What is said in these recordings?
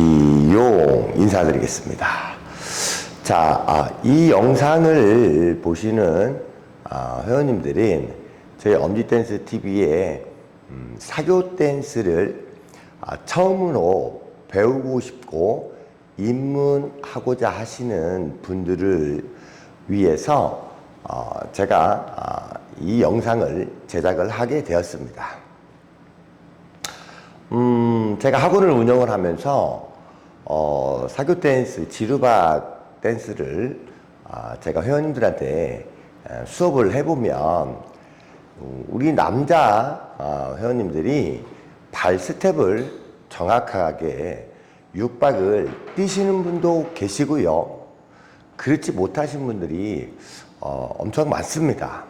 엄지용 인사드리겠습니다. 자, 아, 이 영상을 보시는 아, 회원님들은 저희 엄지댄스 TV의 음, 사교 댄스를 아, 처음으로 배우고 싶고 입문하고자 하시는 분들을 위해서 어, 제가 아, 이 영상을 제작을 하게 되었습니다. 음, 제가 학원을 운영을 하면서 어, 사교 댄스, 지루박 댄스를 아, 제가 회원님들한테 에, 수업을 해보면 음, 우리 남자 어, 회원님들이 발 스텝을 정확하게 육박을 뛰시는 분도 계시고요. 그렇지 못하신 분들이 어, 엄청 많습니다.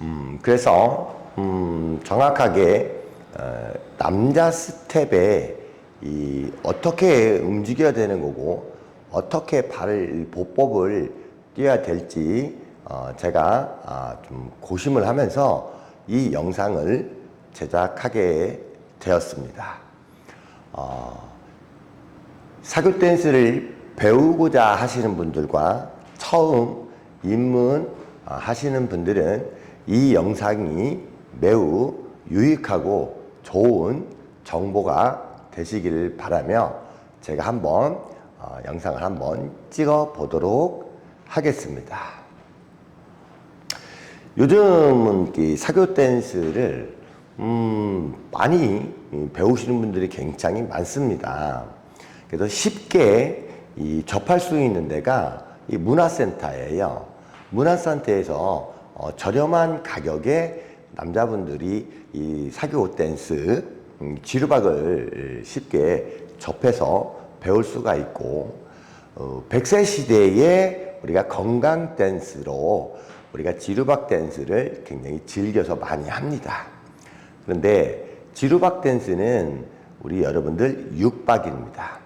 음, 그래서 음, 정확하게 어, 남자 스텝에 이 어떻게 움직여야 되는 거고 어떻게 발을 보법을 뛰어야 될지 어, 제가 아, 좀 고심을 하면서 이 영상을 제작하게 되었습니다. 어, 사교 댄스를 배우고자 하시는 분들과 처음 입문 어, 하시는 분들은 이 영상이 매우 유익하고 좋은 정보가 되시기를 바라며 제가 한번 어, 영상을 한번 찍어 보도록 하겠습니다. 요즘은 이 사교 댄스를 음, 많이 배우시는 분들이 굉장히 많습니다. 그래서 쉽게 이 접할 수 있는 데가 이 문화센터예요. 문화센터에서 어, 저렴한 가격에 남자분들이 이 사교 댄스 음, 지루박을 쉽게 접해서 배울 수가 있고 어, 100세 시대에 우리가 건강 댄스로 우리가 지루박 댄스를 굉장히 즐겨서 많이 합니다. 그런데 지루박 댄스는 우리 여러분들 육박입니다.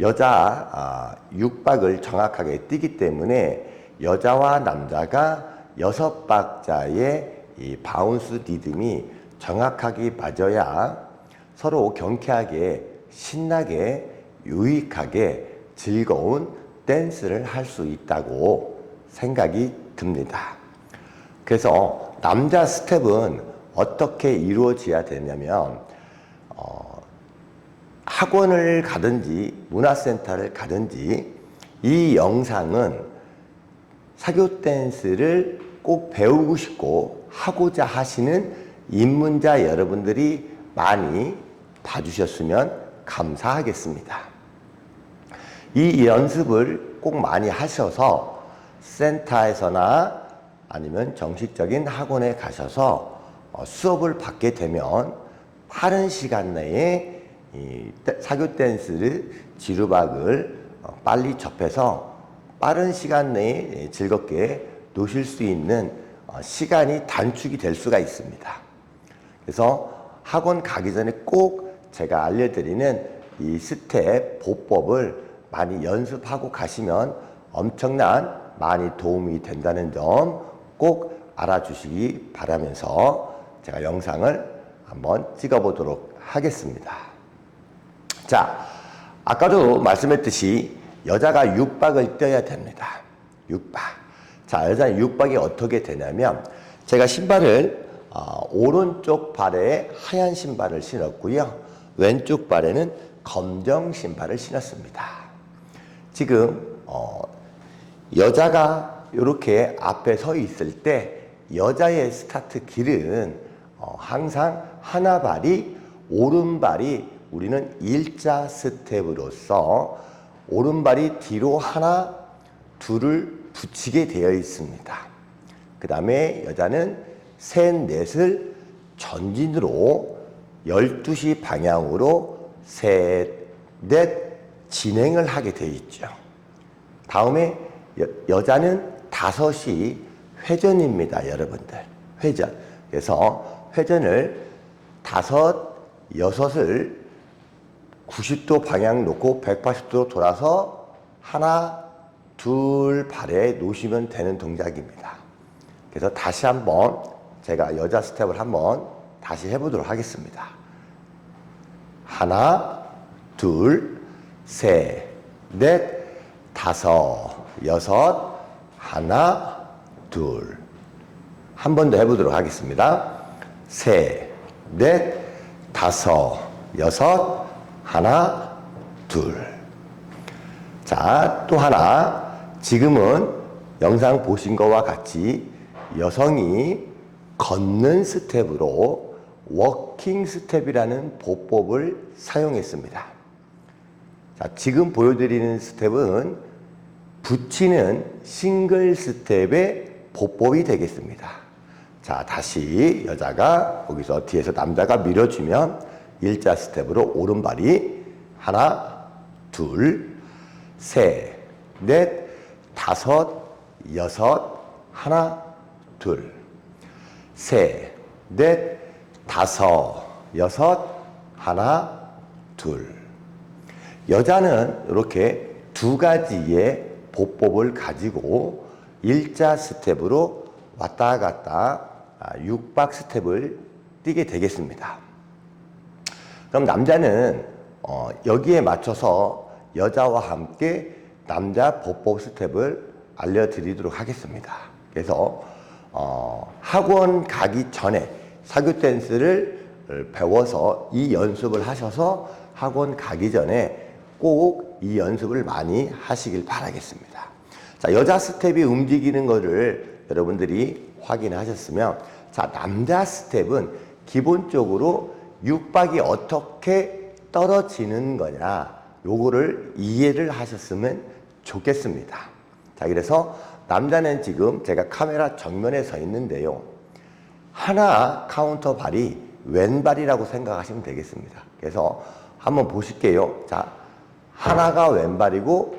여자 아, 육박을 정확하게 뛰기 때문에 여자와 남자가 여섯 박자의 이 바운스 리듬이 정확하게 맞아야 서로 경쾌하게 신나게 유익하게 즐거운 댄스를 할 수 있다고 생각이 듭니다. 그래서 남자 스텝은 어떻게 이루어져야 되냐면 어, 학원을 가든지 문화센터를 가든지 이 영상은 사교 댄스를 꼭 배우고 싶고 하고자 하시는 입문자 여러분들이 많이 봐주셨으면 감사하겠습니다. 이 연습을 꼭 많이 하셔서 센터에서나 아니면 정식적인 학원에 가셔서 어, 수업을 받게 되면 빠른 시간 내에 이 사교 댄스를 지루박을 어, 빨리 접해서 빠른 시간 내에 즐겁게 노실 수 있는 어, 시간이 단축이 될 수가 있습니다. 그래서 학원 가기 전에 꼭 제가 알려드리는 이 스텝 보법을 많이 연습하고 가시면 엄청난 많이 도움이 된다는 점 꼭 알아주시기 바라면서 제가 영상을 한번 찍어보도록 하겠습니다. 자, 아까도 말씀했듯이 여자가 육박을 떼야 됩니다. 육박. 자, 여자 육박이 어떻게 되냐면 제가 신발을 어, 오른쪽 발에 하얀 신발을 신었고요. 왼쪽 발에는 검정 신발을 신었습니다. 지금 어, 여자가 이렇게 앞에 서 있을 때 여자의 스타트 길은 어, 항상 하나 발이 오른발이 우리는 일자 스텝으로서 오른발이 뒤로 하나 둘을 붙이게 되어 있습니다. 그 다음에 여자는 셋, 넷을 전진으로 12시 방향으로 셋, 넷 진행을 하게 되어 있죠. 다음에 여, 여자는 다섯이 회전입니다, 여러분들. 회전. 그래서 회전을 다섯, 여섯을 90도 방향 놓고 180도 돌아서 하나, 둘 발에 놓으시면 되는 동작입니다. 그래서 다시 한번 제가 여자 스텝을 한번 다시 해보도록 하겠습니다. 하나, 둘, 셋, 넷, 다섯, 여섯, 하나, 둘. 한 번 더 해보도록 하겠습니다. 셋, 넷, 다섯, 여섯, 하나, 둘. 자, 또 하나. 지금은 영상 보신 거와 같이 여성이 걷는 스텝으로 워킹 스텝이라는 보법을 사용했습니다. 자, 지금 보여드리는 스텝은 붙이는 싱글 스텝의 보법이 되겠습니다. 자, 다시 여자가 거기서 뒤에서 남자가 밀어주면 일자 스텝으로 오른발이 하나, 둘, 셋, 넷, 다섯, 여섯, 하나, 둘, 셋, 넷, 다섯, 여섯, 하나, 둘. 여자는 이렇게 두 가지의 보법을 가지고 일자 스텝으로 왔다 갔다 아, 육박 스텝을 뛰게 되겠습니다. 그럼 남자는 어, 여기에 맞춰서 여자와 함께 남자 보법 스텝을 알려드리도록 하겠습니다. 그래서 어, 학원 가기 전에 사교 댄스를 배워서 이 연습을 하셔서 학원 가기 전에 꼭 이 연습을 많이 하시길 바라겠습니다. 자, 여자 스텝이 움직이는 것을 여러분들이 확인하셨으면 자, 남자 스텝은 기본적으로 육박이 어떻게 떨어지는 거냐 요거를 이해를 하셨으면 좋겠습니다. 자, 그래서 남자는 지금 제가 카메라 정면에 서 있는데요. 하나 카운터 발이 왼발이라고 생각하시면 되겠습니다. 그래서 한번 보실게요. 자, 하나가 왼발이고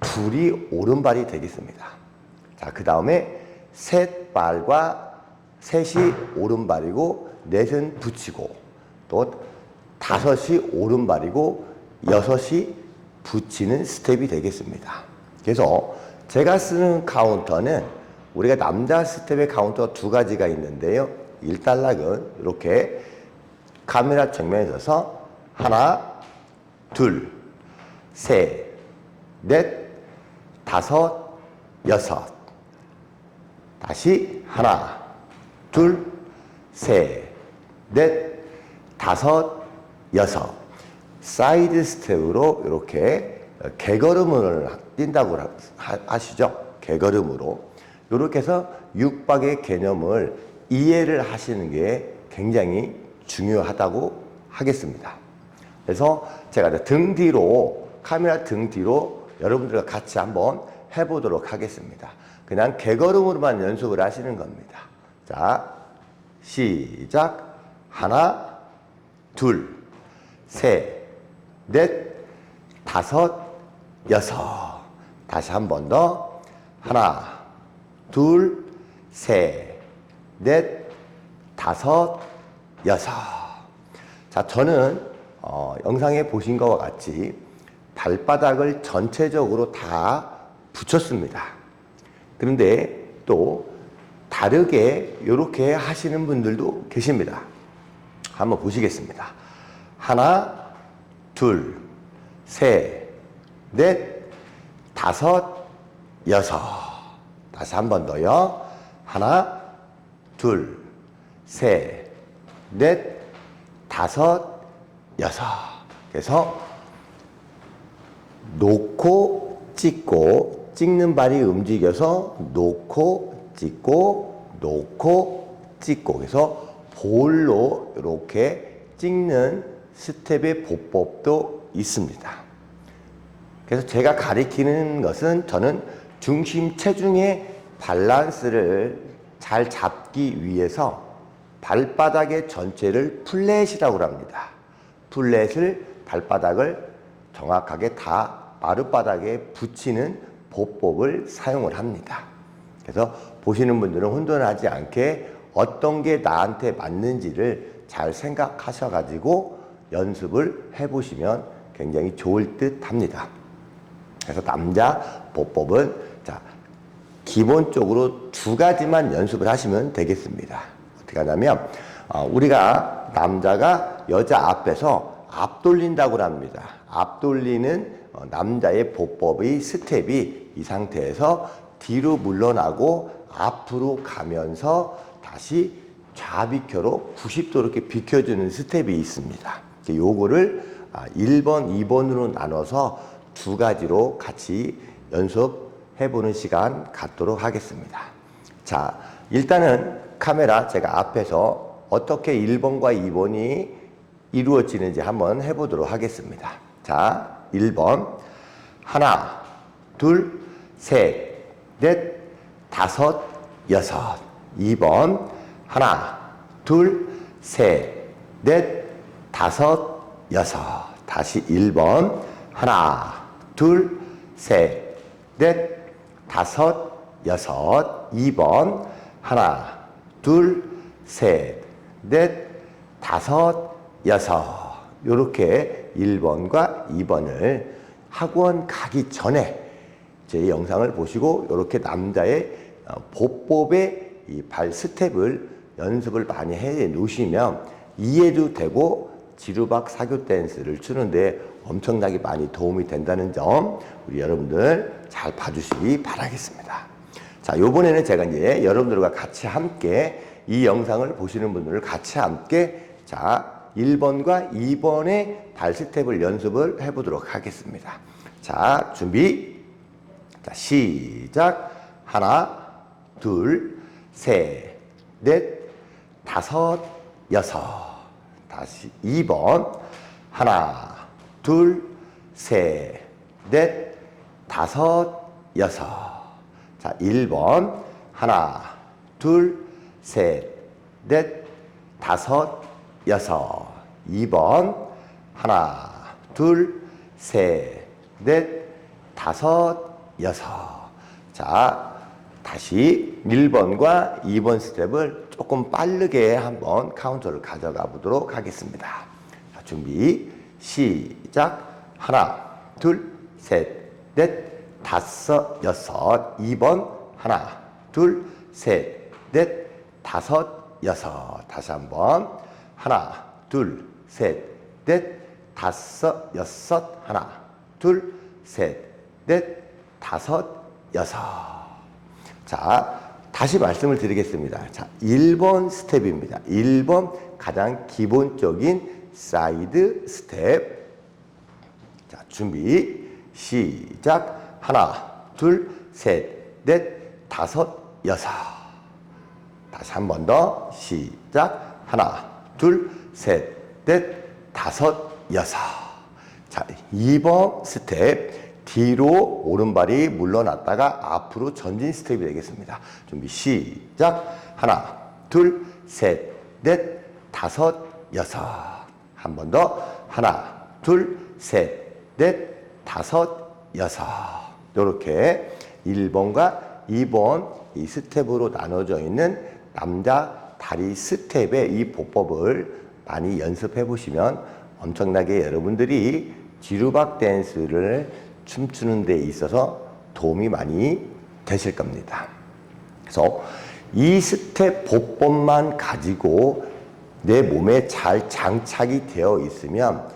둘이 오른발이 되겠습니다. 자, 그 다음에 셋 발과 셋이 오른발이고 넷은 붙이고 또 다섯이 오른발이고 여섯이 붙이는 스텝이 되겠습니다. 그래서 제가 쓰는 카운터는 우리가 남자 스텝의 카운터 두 가지가 있는데요. 일단락은 이렇게 카메라 정면에 서서 하나, 둘, 셋, 넷, 다섯, 여섯. 다시 하나, 둘, 셋, 넷, 다섯, 여섯. 사이드 스텝으로 이렇게 개걸음을 뛴다고 하- 하시죠. 개걸음으로. 이렇게 해서 육박의 개념을 이해를 하시는 게 굉장히 중요하다고 하겠습니다. 그래서 제가 등 뒤로 카메라 등 뒤로 여러분들과 같이 한번 해보도록 하겠습니다. 그냥 개걸음으로만 연습을 하시는 겁니다. 자, 시작. 하나, 둘, 셋, 넷, 다섯, 여섯. 다시 한 번 더. 하나, 둘, 셋, 넷, 다섯, 여섯. 자, 저는 어, 영상에 보신 것과 같이 발바닥을 전체적으로 다 붙였습니다. 그런데 또 다르게 이렇게 하시는 분들도 계십니다. 한번 보시겠습니다. 하나, 둘, 셋, 넷, 다섯, 여섯. 다시 한 번 더요. 하나, 둘, 셋, 넷, 다섯, 여섯. 그래서 놓고 찍고 찍는 발이 움직여서 놓고 찍고 놓고 찍고 그래서 볼로 이렇게 찍는 스텝의 보법도 있습니다. 그래서 제가 가리키는 것은 저는 중심 체중의 밸런스를 잘 잡기 위해서 발바닥의 전체를 플랫이라고 합니다. 플랫을 발바닥을 정확하게 다 마룻바닥에 붙이는 보법을 사용을 합니다. 그래서 보시는 분들은 혼돈하지 않게 어떤 게 나한테 맞는지를 잘 생각하셔가지고 연습을 해보시면 굉장히 좋을 듯 합니다. 그래서 남자 보법은 자 기본적으로 두 가지만 연습을 하시면 되겠습니다. 어떻게 하냐면 어, 우리가 남자가 여자 앞에서 앞돌린다고 합니다. 앞돌리는 어, 남자의 보법의 스텝이 이 상태에서 뒤로 물러나고 앞으로 가면서 다시 좌비켜로 90도 이렇게 비켜주는 스텝이 있습니다. 요거를 아, 1번, 2번으로 나눠서 두 가지로 같이 연습 해보는 시간 갖도록 하겠습니다. 자, 일단은 카메라 제가 앞에서 어떻게 1번과 2번이 이루어지는지 한번 해보도록 하겠습니다. 자, 1번. 하나, 둘, 셋, 넷, 다섯, 여섯. 2번. 하나, 둘, 셋, 넷, 다섯, 여섯. 다시 1번. 하나, 둘, 셋, 넷, 다섯, 여섯. 2번. 하나, 둘, 셋, 넷, 다섯, 여섯. 요렇게 1번과 2번을 학원 가기 전에 제 영상을 보시고 이렇게 남자의 어, 보법의 이 발 스텝을 연습을 많이 해 놓으시면 이해도 되고 지루박 사교 댄스를 추는데 엄청나게 많이 도움이 된다는 점 우리 여러분들 잘 봐주시기 바라겠습니다. 자, 요번에는 제가 이제 여러분들과 같이 함께 이 영상을 보시는 분들을 같이 함께 자, 1번과 2번의 발 스텝을 연습을 해 보도록 하겠습니다. 자, 준비. 자, 시작. 하나, 둘, 셋, 넷, 다섯, 여섯. 다시 2번. 하나, 둘, 셋, 넷, 다섯, 여섯. 자, 1번. 하나, 둘, 셋, 넷, 다섯, 여섯. 2번. 하나, 둘, 셋, 넷, 다섯, 여섯. 자, 다시 1번과 2번 스텝을 조금 빠르게 한번 카운터를 가져가 보도록 하겠습니다. 자, 준비, 시작. 하나, 둘, 셋, 넷, 다섯, 여섯. 2번. 하나, 둘, 셋, 넷, 다섯, 여섯. 다시 한번. 하나, 둘, 셋, 넷, 다섯, 여섯. 하나, 둘, 셋, 넷, 다섯, 여섯. 자, 다시 말씀을 드리겠습니다. 자, 1번 스텝입니다. 1번 가장 기본적인 사이드 스텝. 자, 준비. 시작. 하나, 둘, 셋, 넷, 다섯, 여섯. 다시 한 번 더. 시작. 하나, 둘, 셋, 넷, 다섯, 여섯. 자, 2번 스텝. 뒤로 오른발이 물러났다가 앞으로 전진 스텝이 되겠습니다. 준비 시작. 하나, 둘, 셋, 넷, 다섯, 여섯. 한 번 더. 하나, 둘, 셋, 넷, 다섯, 여섯. 이렇게 1번과 2번 이 스텝으로 나눠져 있는 남자 다리 스텝의 이 보법을 많이 연습해 보시면 엄청나게 여러분들이 지루박 댄스를 춤추는 데 있어서 도움이 많이 되실 겁니다. 그래서 이 스텝 보법만 가지고 내 몸에 잘 장착이 되어 있으면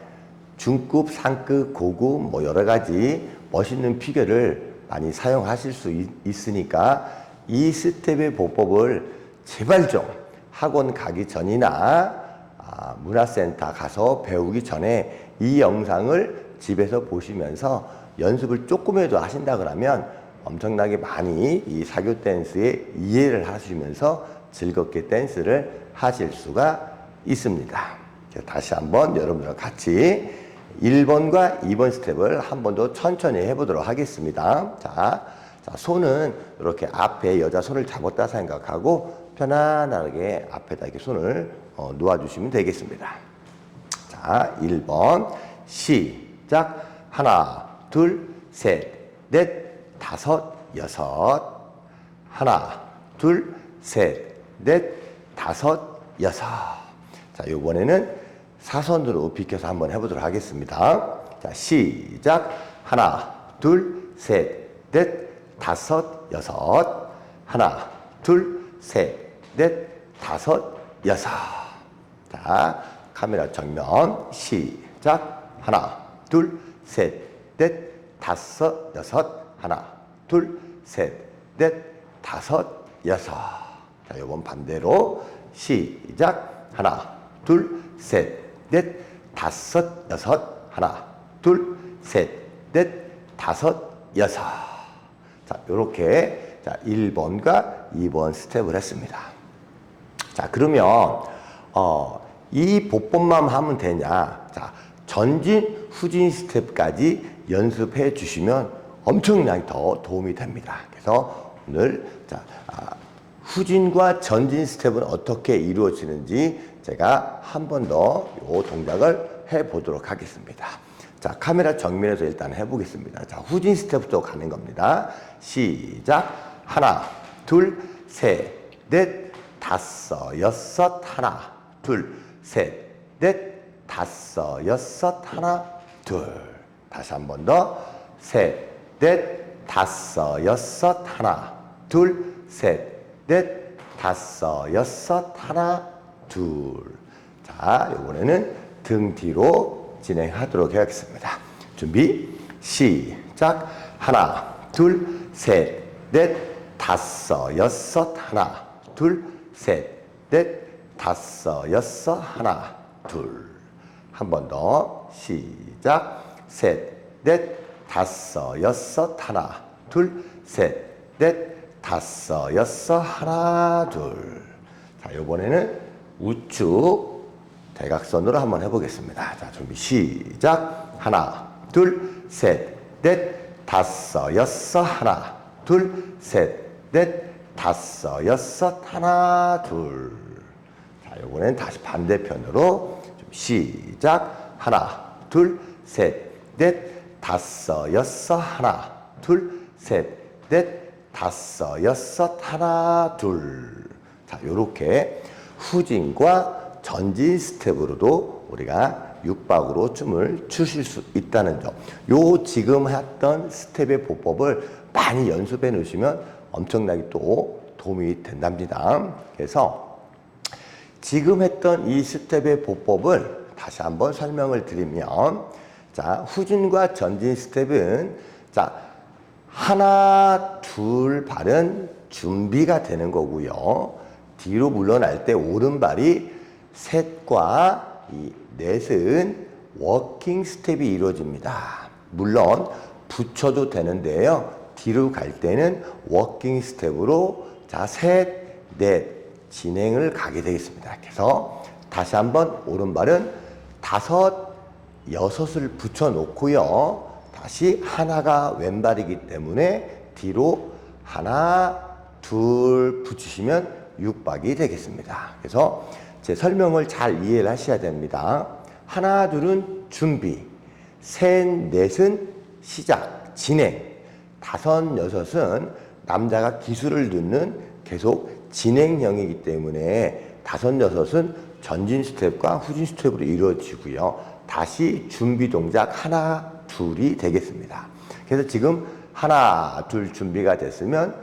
중급, 상급, 고급 뭐 여러 가지 멋있는 피겨를 많이 사용하실 수 있, 있으니까 이 스텝의 보법을 제발 좀 학원 가기 전이나 아, 문화센터 가서 배우기 전에 이 영상을 집에서 보시면서 연습을 조금이라도 하신다 그러면 엄청나게 많이 이 사교 댄스에 이해를 하시면서 즐겁게 댄스를 하실 수가 있습니다. 다시 한번 여러분들과 같이 1번과 2번 스텝을 한 번 더 천천히 해보도록 하겠습니다. 자, 자, 손은 이렇게 앞에 여자 손을 잡았다 생각하고 편안하게 앞에다 이렇게 손을 어, 놓아주시면 되겠습니다. 자, 1번 시작 하나 둘 셋 넷 다섯 여섯 하나 둘 셋 넷 다섯 여섯 자, 이번에는 사선으로 비켜서 한번 해보도록 하겠습니다. 자, 시작 하나 둘 셋 넷 다섯 여섯 하나 둘 셋 넷 다섯 여섯 자, 카메라 정면 시작. 하나, 둘, 셋, 넷, 다섯, 여섯. 하나, 둘, 셋, 넷, 다섯, 여섯. 자, 요번 반대로 시작. 하나, 둘, 셋, 넷, 다섯, 여섯. 하나, 둘, 셋, 넷, 다섯, 여섯. 자, 요렇게 자, 1번과 2번 스텝을 했습니다. 자, 그러면 어, 이 보법만 하면 되냐? 자, 전진, 후진 스텝까지 연습해 주시면 엄청나게 더 도움이 됩니다. 그래서 오늘 자, 아, 후진과 전진 스텝은 어떻게 이루어지는지 제가 한 번 더 이 동작을 해 보도록 하겠습니다. 자, 카메라 정면에서 일단 해보겠습니다. 자, 후진 스텝부터 가는 겁니다. 시작. 하나, 둘, 셋, 넷, 다섯, 여섯, 하나, 둘, 셋, 넷, 다섯, 여섯, 하나, 둘. 다시 한 번 더. 셋, 넷, 다섯, 여섯, 하나, 둘, 셋, 넷, 다섯, 여섯, 하나, 둘. 자, 이번에는 등 뒤로 진행하도록 하겠습니다. 준비, 시작. 하나, 둘, 셋, 넷, 다섯, 여섯, 하나, 둘, 셋, 넷, 다섯, 여섯, 하나, 둘. 한 번 더, 시작. 셋, 넷, 다섯, 여섯, 하나, 둘, 셋, 넷, 다섯, 여섯, 하나, 둘. 자, 요번에는 우측 대각선으로 한번 해보겠습니다. 자, 준비 시작. 하나, 둘, 셋, 넷, 다섯, 여섯, 하나, 둘, 셋, 넷, 다섯, 여섯, 하나, 둘. 자, 요번엔 다시 반대편으로 좀 시작. 하나, 둘, 셋, 넷, 다섯, 여섯, 하나, 둘, 셋, 넷, 다섯, 여섯, 하나, 둘. 자, 요렇게 후진과 전진 스텝으로도 우리가 육박으로 춤을 추실 수 있다는 점. 요 지금 했던 스텝의 보법을 많이 연습해 놓으시면 엄청나게 또 도움이 된답니다. 그래서 지금 했던 이 스텝의 보법을 다시 한번 설명을 드리면 자, 후진과 전진 스텝은 자, 하나, 둘 발은 준비가 되는 거고요. 뒤로 물러날 때 오른발이 셋과 이 넷은 워킹 스텝이 이루어집니다. 물론 붙여도 되는데요. 뒤로 갈 때는 워킹 스텝으로 자, 셋, 넷 진행을 가게 되겠습니다. 그래서 다시 한번 오른발은 다섯, 여섯을 붙여 놓고요. 다시 하나가 왼발이기 때문에 뒤로 하나, 둘 붙이시면 육박이 되겠습니다. 그래서 제 설명을 잘 이해를 하셔야 됩니다. 하나, 둘은 준비, 셋, 넷은 시작, 진행, 다섯, 여섯은 남자가 기술을 듣는 계속 진행형이기 때문에 다섯, 여섯은 전진 스텝과 후진 스텝으로 이루어지고요. 다시 준비 동작 하나, 둘이 되겠습니다. 그래서 지금 하나, 둘 준비가 됐으면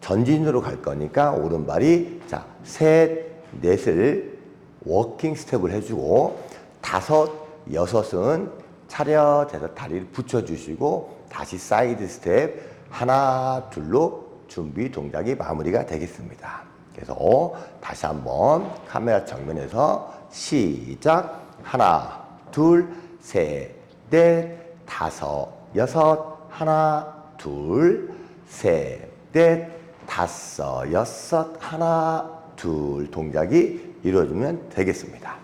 전진으로 갈 거니까 오른발이 자, 셋, 넷을 워킹 스텝을 해주고 다섯, 여섯은 차렷해서 다리를 붙여주시고 다시 사이드 스텝 하나, 둘로 준비 동작이 마무리가 되겠습니다. 그래서 다시 한번 카메라 정면에서 시작 하나, 둘, 셋, 넷, 다섯, 여섯, 하나, 둘, 셋, 넷, 다섯, 여섯, 하나, 둘 동작이 이루어지면 되겠습니다.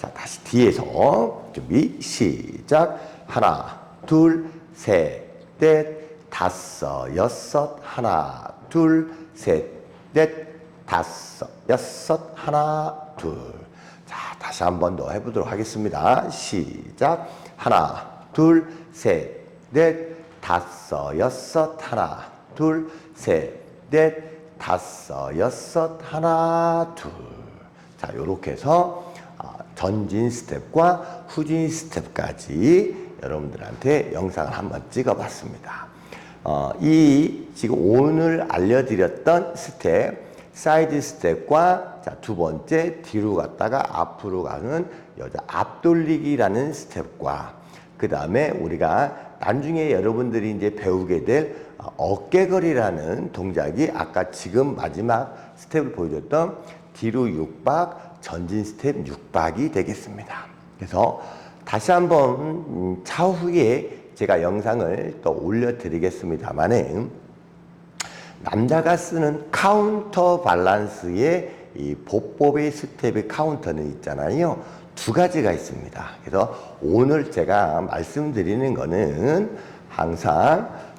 자, 다시 뒤에서 준비 시작. 하나, 둘, 셋, 넷, 다섯, 여섯, 하나, 둘, 셋, 넷, 다섯, 여섯, 하나, 둘. 자, 다시 한 번 더 해보도록 하겠습니다. 시작. 하나, 둘, 셋, 넷, 다섯, 여섯, 하나, 둘, 셋, 넷, 다섯, 여섯, 하나, 둘. 자, 요렇게 해서 아, 전진 스텝과 후진 스텝까지 여러분들한테 영상을 한번 찍어봤습니다. 어, 이 지금 오늘 알려드렸던 스텝 사이드 스텝과 자, 두 번째 뒤로 갔다가 앞으로 가는 여자 앞돌리기라는 스텝과 그 다음에 우리가 나중에 여러분들이 이제 배우게 될 어깨걸이라는 동작이 아까 지금 마지막 스텝을 보여줬던 뒤로 6박 전진 스텝 6박이 되겠습니다. 그래서 다시 한번 음, 차후에 제가 영상을 또 올려드리겠습니다만은 남자가 쓰는 카운터 밸런스의 이 보법의 스텝의 카운터는 있잖아요. 두 가지가 있습니다. 그래서 오늘 제가 말씀드리는 거는 항상 자,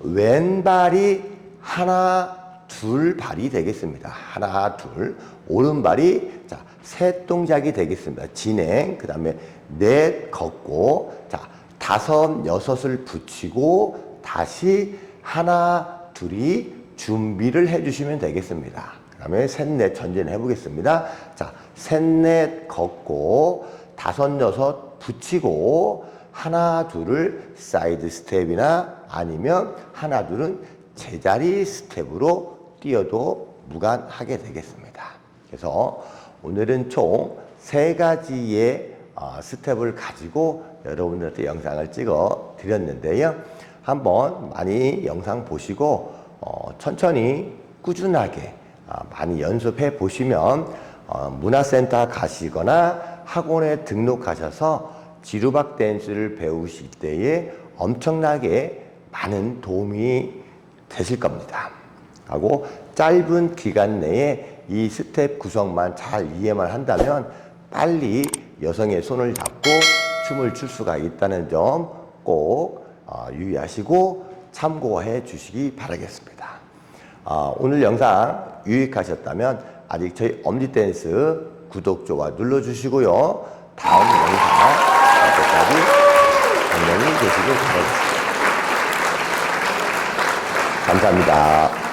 왼발이 하나, 둘 발이 되겠습니다. 하나, 둘. 오른발이 자, 셋 동작이 되겠습니다. 진행, 그 다음에 넷 걷고, 자, 다섯, 여섯을 붙이고, 다시 하나, 둘이 준비를 해주시면 되겠습니다. 그 다음에 셋, 넷 전진해 보겠습니다. 자, 셋, 넷 걷고, 다섯, 여섯 붙이고, 하나, 둘을 사이드 스텝이나 아니면 하나, 둘은 제자리 스텝으로 뛰어도 무관하게 되겠습니다. 그래서 오늘은 총 세 가지의 어, 스텝을 가지고 여러분들한테 영상을 찍어 드렸는데요. 한번 많이 영상 보시고 어, 천천히 꾸준하게 아, 많이 연습해 보시면 어, 문화센터 가시거나 학원에 등록하셔서 지루박 댄스를 배우실 때에 엄청나게 많은 도움이 되실 겁니다. 하고 짧은 기간 내에 이 스텝 구성만 잘 이해만 한다면 빨리 여성의 손을 잡고 춤을 출 수가 있다는 점 꼭 유의하시고 참고해 주시기 바라겠습니다. 아, 오늘 영상 유익하셨다면 아직 저희 엄지댄스 구독, 좋아 눌러주시고요. 다음 영상 때까지 안녕히 계시길 바라겠습니다. 감사합니다.